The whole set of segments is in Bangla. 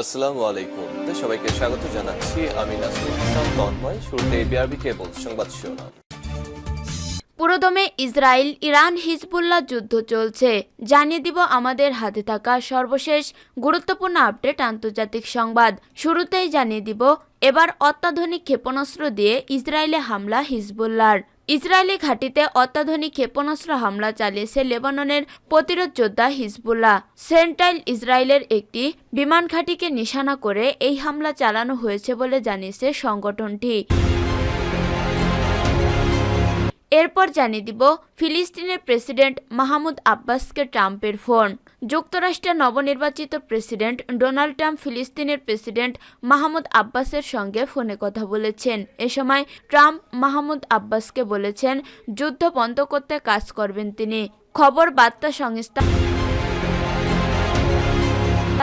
আসসালামু আলাইকুম। সবাইকে স্বাগত জানাচ্ছি। আমি ইসলাম, তন্ময়। শুরুতে বিআরবি কেবল সংবাদ শিরোনাম। পুরোদমে ইসরায়েল, ইরান, হিজবুল্লাহ যুদ্ধ চলছে। জানিয়ে দিব আমাদের হাতে থাকা সর্বশেষ গুরুত্বপূর্ণ আপডেট আন্তর্জাতিক সংবাদ। শুরুতেই জানিয়ে দিব, এবার অত্যাধুনিক ক্ষেপণাস্ত্র দিয়ে ইসরায়েলে হামলা হিজবুল্লাহর। ইসরায়েলি ঘাঁটিতে অত্যাধুনিক ক্ষেপণাস্ত্র হামলা চালিয়েছে লেবাননের প্রতিরোধ যোদ্ধা হিজবুল্লাহ। সেন্ট্রাইল ইসরায়েলের একটি বিমান ঘাঁটিকে নিশানা করে এই হামলা চালানো হয়েছে বলে জানিয়েছে সংগঠনটি। এরপর জানিয়ে দিব ফিলিস্তিনের প্রেসিডেন্ট মাহমুদ আব্বাসকে ট্রাম্পের ফোন। যুক্তরাষ্ট্রের নবনির্বাচিত প্রেসিডেন্ট ডোনাল্ড ট্রাম্প ফিলিস্তিনের প্রেসিডেন্ট মাহমুদ আব্বাসের সঙ্গে ফোনে কথা বলেছেন। এ সময় ট্রাম্প মাহমুদ আব্বাসকে বলেছেন, যুদ্ধ বন্ধ করতে কাজ করবেন তিনি। খবর বার্তা সংস্থা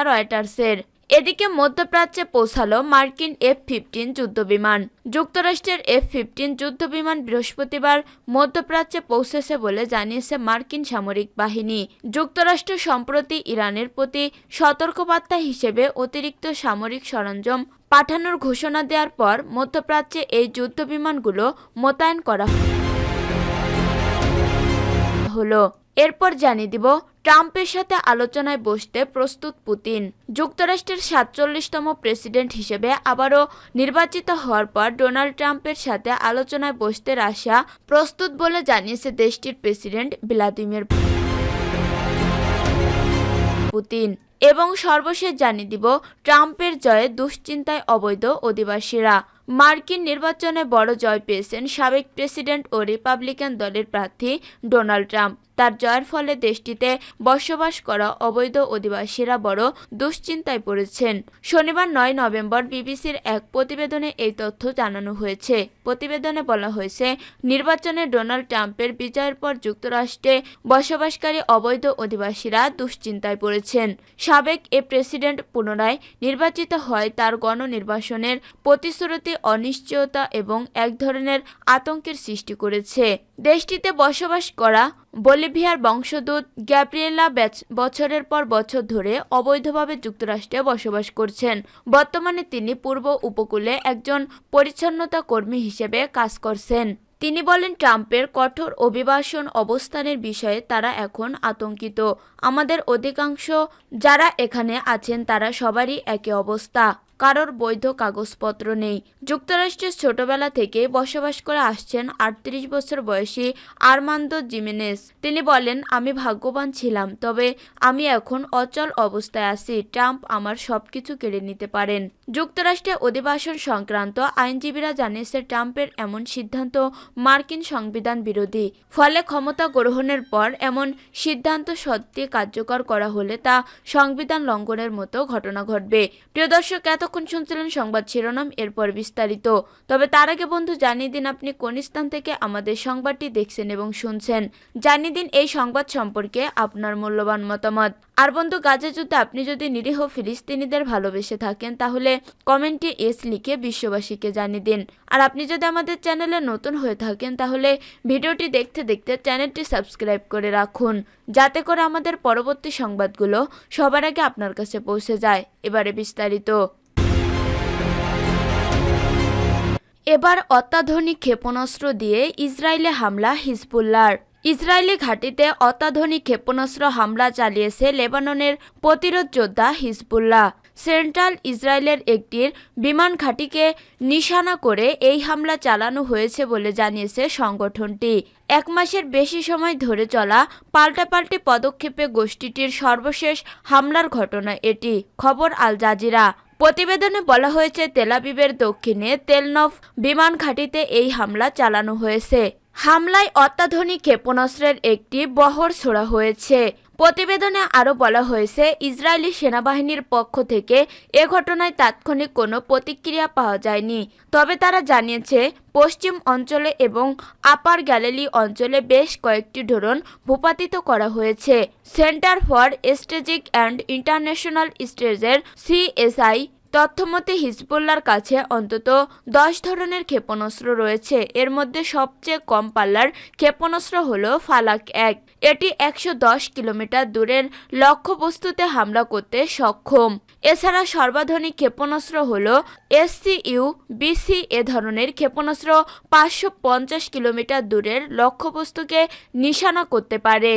রয়টার্সের। এদিকে মধ্যপ্রাচ্যে পৌঁছালো মার্কিন এফ ফিফটিন যুদ্ধবিমান। যুক্তরাষ্ট্রের এফ ফিফটিন যুদ্ধবিমান বৃহস্পতিবার মধ্যপ্রাচ্যে পৌঁছেছে বলে জানিয়েছে মার্কিন সামরিক বাহিনী। যুক্তরাষ্ট্র সম্প্রতি ইরানের প্রতি সতর্কবার্তা হিসেবে অতিরিক্ত সামরিক সরঞ্জাম পাঠানোর ঘোষণা দেওয়ার পর মধ্যপ্রাচ্যে এই যুদ্ধবিমানগুলো মোতায়েন করা হলো। এরপর জানিয়ে দিব ট্রাম্পের সাথে আলোচনায় বসতে প্রস্তুত পুতিন। যুক্তরাষ্ট্রের সাতচল্লিশতম প্রেসিডেন্ট হিসেবে আবারও নির্বাচিত হওয়ার পর ডোনাল্ড ট্রাম্পের সাথে আলোচনায় বসতে রাশিয়া প্রস্তুত বলে জানিয়েছে দেশটির প্রেসিডেন্ট ভ্লাদিমির পুতিন। এবং সর্বশেষ জানিয়ে দিব, ট্রাম্পের জয়ে দুশ্চিন্তায় অবৈধ অধিবাসীরা। মার্কিন নির্বাচনে বড় জয় পেয়েছেন সাবেক প্রেসিডেন্ট ও রিপাবলিকান দলের প্রার্থী ডোনাল্ড ট্রাম্প। তার জয়ের ফলে দেশটিতে বসবাস করা অবৈধ অধিবাসীরা বড় দুশ্চিন্তায় পড়েছেন। শনিবার নয় নভেম্বর বিবিসির এক প্রতিবেদনে এই তথ্য জানানো হয়েছে। প্রতিবেদনে বলা হয়েছে, নির্বাচনে ডোনাল্ড ট্রাম্পের বিজয়ের পর যুক্তরাষ্ট্রে বসবাসকারী অবৈধ অধিবাসীরা দুশ্চিন্তায় পড়েছেন। সাবেক এ প্রেসিডেন্ট পুনরায় নির্বাচিত হয় তার গণনির্বাসনের প্রতিশ্রুতি অনিশ্চয়তা এবং এক ধরনের আতঙ্কের সৃষ্টি করেছে। দেশটিতে বসবাস করা বলিভিয়ার বংশদূত গ্যাব্রিয়েলা বছরের পর বছর ধরে অবৈধভাবে যুক্তরাষ্ট্রে বসবাস করছেন। বর্তমানে তিনি পূর্ব উপকূলে একজন পরিচ্ছন্নতা কর্মী হিসেবে কাজ করছেন। তিনি বলেন, ট্রাম্পের কঠোর অভিবাসন অবস্থানের বিষয়ে তারা এখন আতঙ্কিত। আমাদের অধিকাংশ যারা এখানে আছেন তারা সবারই একই অবস্থা। কারোর বৈধ কাগজপত্র নেই। যুক্তরাষ্ট্রের ছোটবেলা থেকে বসবাস করে আসছেন আটত্রিশ বছর বয়সী আরমান্দো জিমেনেস। তিনি বলেন, আমি ভাগ্যবান ছিলাম, তবে আমি এখন অচল অবস্থায় আছি। ট্রাম্প আমার সবকিছু কেড়ে নিতে পারেন। যুক্তরাষ্ট্রে অধিবাসন সংক্রান্ত আইনজীবীরা জানিয়েছে, ট্রাম্পের এমন সিদ্ধান্ত মার্কিন সংবিধান বিরোধী। ফলে ক্ষমতা গ্রহণের পর এমন সিদ্ধান্ত সত্যি কার্যকর করা হলে তা সংবিধান লঙ্ঘনের মতো ঘটনা ঘটবে। প্রিয় দর্শক এতক্ষণ শুনছিলেন সংবাদ শিরোনাম, এরপর বিস্তারিত। তবে তার আগে বন্ধু, জানিয়ে দিন আপনি কোন স্থান থেকে আমাদের সংবাদটি দেখছেন এবং শুনছেন। জানিয়ে দিন এই সংবাদ সম্পর্কে আপনার মূল্যবান মতামত। আর বন্ধু, গাজা যুদ্ধে আপনি যদি নিরীহ ফিলিস্তিনিদের ভালোবেসে থাকেন, তাহলে কমেন্টে এস লিখে বিশ্ববাসীকে জানিয়ে দিন। আর আপনি যদি আমাদের চ্যানেলে নতুন হয়ে থাকেন, তাহলে ভিডিওটি দেখতে দেখতে চ্যানেলটি সাবস্ক্রাইব করে রাখুন, যাতে করে আমাদের পরবর্তী সংবাদগুলো সবার আগে আপনার কাছে পৌঁছে যায়। এবারে বিস্তারিত। এবার অত্যাধুনিক ক্ষেপণাস্ত্র দিয়ে ইসরায়েলে হামলা হিজবুল্লার ইসরায়েলি ঘাঁটিতে অত্যাধুনিক ক্ষেপণাস্ত্র হামলা চালিয়েছে লেবাননের প্রতিরোধ যোদ্ধা হিজবুল্লাহ। সেন্ট্রাল ইসরায়েলের একটির বিমান ঘাঁটিকে নিশানা করে এই হামলা চালানো হয়েছে বলে জানিয়েছে সংগঠনটি। এক মাসের বেশি সময় ধরে চলা পাল্টাপাল্টি পদক্ষেপে গোষ্ঠীটির সর্বশেষ হামলার ঘটনা এটি। খবর আল জাজিরা। প্রতিবেদনে বলা হয়েছে তেলাবিবের দক্ষিণে তেলনফ বিমান ঘাঁটিতে এই হামলা চালানো হয়েছে। হামলায় অত্যাধুনিক ক্ষেপণাস্ত্রের একটি বহর ছোড়া হয়েছে। প্রতিবেদনে আরও বলা হয়েছে, ইসরায়েলি সেনাবাহিনীর পক্ষ থেকে এ ঘটনায় তাৎক্ষণিক কোনো প্রতিক্রিয়া পাওয়া যায়নি। তবে তারা জানিয়েছে, পশ্চিম অঞ্চলে এবং আপার গ্যালিলি অঞ্চলে বেশ কয়েকটি ড্রোন ভূপাতিত করা হয়েছে। Centre for strategic and international স্টেজের সিএসআই তথ্যমতে হিজবুল্লার কাছে অন্তত দশ ধরনের ক্ষেপণাস্ত্র রয়েছে। এর মধ্যে সবচেয়ে কম পাল্লার ক্ষেপণাস্ত্র হল ফালাক এক। এটি একশো দশ কিলোমিটার দূরের লক্ষ্যবস্তুতে হামলা করতে সক্ষম। এছাড়া সর্বাধুনিক ক্ষেপণাস্ত্র হল এসসিইউ বিসি এ ধরনের ক্ষেপণাস্ত্র পাঁচশো পঞ্চাশ কিলোমিটার দূরের লক্ষ্যবস্তুকে নিশানা করতে পারে।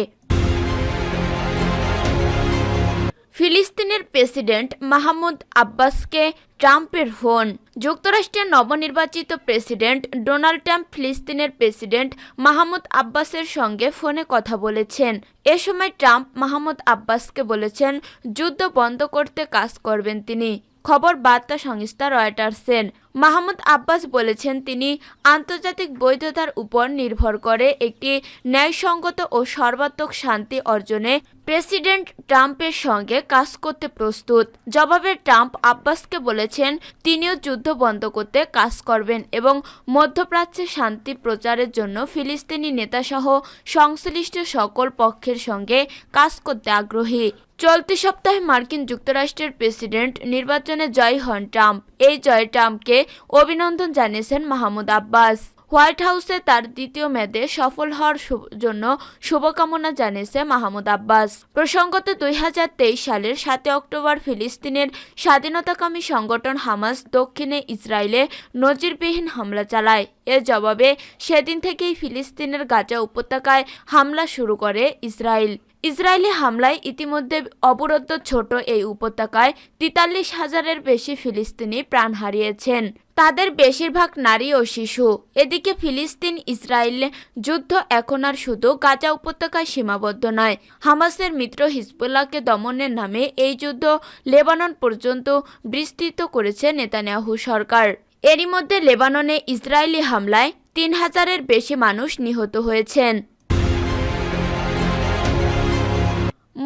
ফিলিস্তিনের প্রেসিডেন্ট মাহমুদ আব্বাসকে ট্রাম্পের ফোন যুক্তরাষ্ট্রের নবনির্বাচিত প্রেসিডেন্ট ডোনাল্ড ট্রাম্প ফিলিস্তিনের প্রেসিডেন্ট মাহমুদ আব্বাসের সঙ্গে ফোনে কথা বলেছেন। এ সময় ট্রাম্প মাহমুদ আব্বাসকে বলেছেন, যুদ্ধ বন্ধ করতে কাজ করবেন তিনি। খবর বার্তা সংস্থা রয়টার্সের। মাহমুদ আব্বাস বলেছেন, তিনি আন্তর্জাতিক বৈধতার উপর নির্ভর করে একটি ন্যায়সঙ্গত ও সর্বাত্মক শান্তি অর্জনে প্রেসিডেন্ট ট্রাম্পের সঙ্গে কাজ করতে প্রস্তুত। জবাবে ট্রাম্প আব্বাসকে বলেছেন, তিনিও যুদ্ধ বন্ধ করতে কাজ করবেন এবং মধ্যপ্রাচ্যে শান্তি প্রচারের জন্য ফিলিস্তিনি নেতাসহ সংশ্লিষ্ট সকল পক্ষের সঙ্গে কাজ করতে আগ্রহী। চলতি সপ্তাহে মার্কিন যুক্তরাষ্ট্রের প্রেসিডেন্ট নির্বাচনে জয় হন ট্রাম্প। এই জয় ট্রাম্পকে অভিনন্দন জানিয়েছেন মাহমুদ আব্বাস। হোয়াইট হাউসে তার দ্বিতীয় মেয়াদে সফল হওয়ার জন্য শুভকামনা জানিয়েছে মাহমুদ আব্বাস। প্রসঙ্গত দুই হাজার তেইশ সালের সাতই অক্টোবর ফিলিস্তিনের স্বাধীনতাকামী সংগঠন হামাস দক্ষিণে ইসরায়েলে নজিরবিহীন হামলা চালায়। এর জবাবে, সেদিন থেকেই ফিলিস্তিনের গাজা উপত্যকায় হামলা শুরু করে ইসরায়েল। ইসরায়েলি হামলায় ইতিমধ্যে অবরুদ্ধ ছোট এই উপত্যকায় তেতাল্লিশ হাজারের বেশি ফিলিস্তিনি প্রাণ হারিয়েছেন। তাদের বেশিরভাগ নারী ও শিশু। এদিকে ফিলিস্তিন ইসরায়েল যুদ্ধ এখন আর শুধু গাজা উপত্যকায় সীমাবদ্ধ নয়, হামাসের মিত্র হিজবুল্লাহকে দমনের নামে এই যুদ্ধ লেবানন পর্যন্ত বিস্তৃত করেছে নেতানিয়াহু সরকার। এরই মধ্যে লেবাননে ইসরায়েলি হামলায় তিন হাজারের বেশি মানুষ নিহত হয়েছেন।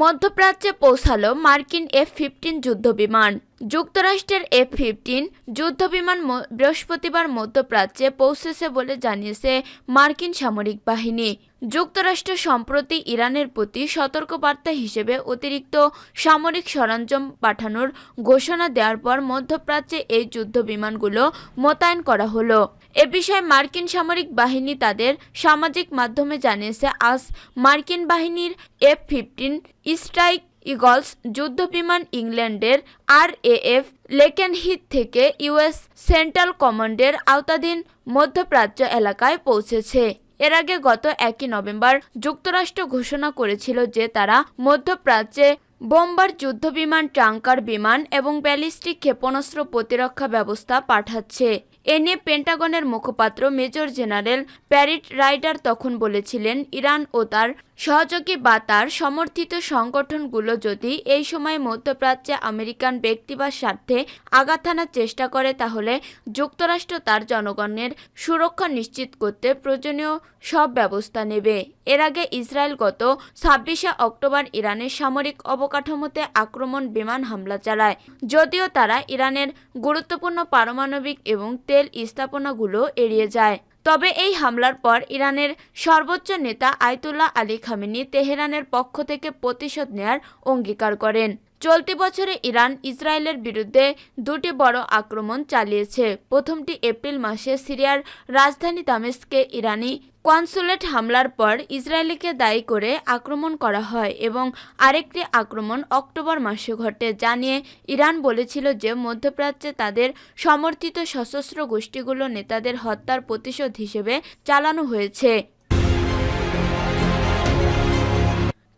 মধ্যপ্রাচ্যে পৌঁছালো মার্কিন এফ ফিফটিন যুদ্ধবিমান। যুক্তরাষ্ট্রের এফ ফিফটিন যুদ্ধবিমান বিমান বৃহস্পতিবার মধ্যপ্রাচ্যে পৌঁছেছে বলে জানিয়েছে মার্কিন সামরিক বাহিনী। যুক্তরাষ্ট্র সম্প্রতি ইরানের প্রতি সতর্কবার্তা হিসেবে অতিরিক্ত সামরিক সরঞ্জাম পাঠানোর ঘোষণা দেওয়ার পর মধ্যপ্রাচ্যে এই যুদ্ধ বিমানগুলো মোতায়েন করা হলো। এ বিষয়ে মার্কিন সামরিক বাহিনী তাদের সামাজিক মাধ্যমে জানিয়েছে, আজ মার্কিন বাহিনীর এফ ফিফটিন স্ট্রাইক ইগলস যুদ্ধবিমান ইংল্যান্ডের আর এফ লেকেনহিথ থেকে ইউএস সেন্ট্রাল কমান্ডের আওতাধীন মধ্যপ্রাচ্য এলাকায় পৌঁছেছে। এর আগে গত একই নভেম্বর যুক্তরাষ্ট্র ঘোষণা করেছিল যে তারা মধ্যপ্রাচ্যে বোম্বার যুদ্ধবিমান, ট্যাঙ্কার বিমান এবং ব্যালিস্টিক ক্ষেপণাস্ত্র প্রতিরক্ষা ব্যবস্থা পাঠাচ্ছে। এ নিয়ে পেন্টাগনের মুখপাত্র মেজর জেনারেল প্যারিট রাইডার তখন বলেছিলেন, ইরান ও তার সহযোগী বা তার সমর্থিত সংগঠনগুলো যদি এই সময় মধ্যপ্রাচ্যে আমেরিকান ব্যক্তি বা স্বার্থে আঘাত আনার চেষ্টা করে, তাহলে যুক্তরাষ্ট্র তার জনগণের সুরক্ষা নিশ্চিত করতে প্রয়োজনীয় সব ব্যবস্থা নেবে। এর আগে ইসরায়েল গত ছাব্বিশে অক্টোবর ইরানের সামরিক অবকাঠামোতে আক্রমণ, বিমান হামলা চালায়। যদিও তারা ইরানের গুরুত্বপূর্ণ পারমাণবিক এবং তেল স্থাপনাগুলো এড়িয়ে যায়। তবে এই হামলার পর ইরানের সর্বোচ্চ নেতা আয়তুল্লাহ আলী খামেনি তেহরানের পক্ষ থেকে প্রতিশোধ নেয়ার অঙ্গীকার করেন। চলতি বছরে ইরান ইসরায়েলের বিরুদ্ধে দুটি বড় আক্রমণ চালিয়েছে। প্রথমটি এপ্রিল মাসে সিরিয়ার রাজধানী দামেস্কে ইরানি কনসুলেট হামলার পর ইসরায়েলকে দায়ী করে আক্রমণ করা হয় এবং আরেকটি আক্রমণ অক্টোবর মাসে ঘটে জানিয়ে ইরান বলেছিল যে মধ্যপ্রাচ্যে তাদের সমর্থিত সশস্ত্র গোষ্ঠীগুলো নেতাদের হত্যার প্রতিশোধ হিসেবে চালানো হয়েছে।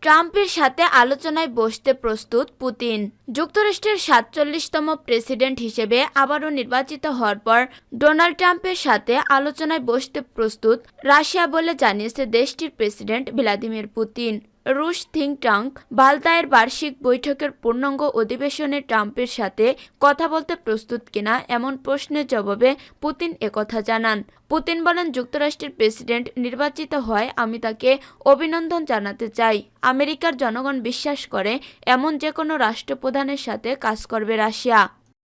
ট্রাম্পের সাথে আলোচনায় বসতে প্রস্তুত পুতিন। যুক্তরাষ্ট্রের সাতচল্লিশতম প্রেসিডেন্ট হিসেবে আবারও নির্বাচিত হওয়ার পর ডোনাল্ড ট্রাম্পের সাথে আলোচনায় বসতে প্রস্তুত রাশিয়া বলে জানিয়েছে দেশটির প্রেসিডেন্ট ভ্লাদিমির পুতিন। রুশ থিঙ্ক ট্যাঙ্ক বালতায়ের বার্ষিক বৈঠকের পূর্ণাঙ্গ অধিবেশনে ট্রাম্পের সাথে কথা বলতে প্রস্তুত কিনা এমন প্রশ্নের জবাবে পুতিন একথা জানান। পুতিন বলেন, যুক্তরাষ্ট্রের প্রেসিডেন্ট নির্বাচিত হয় আমি তাকে অভিনন্দন জানাতে চাই। আমেরিকার জনগণ বিশ্বাস করে, এমন যে কোনো রাষ্ট্রপ্রধানের সাথে কাজ করবে রাশিয়া।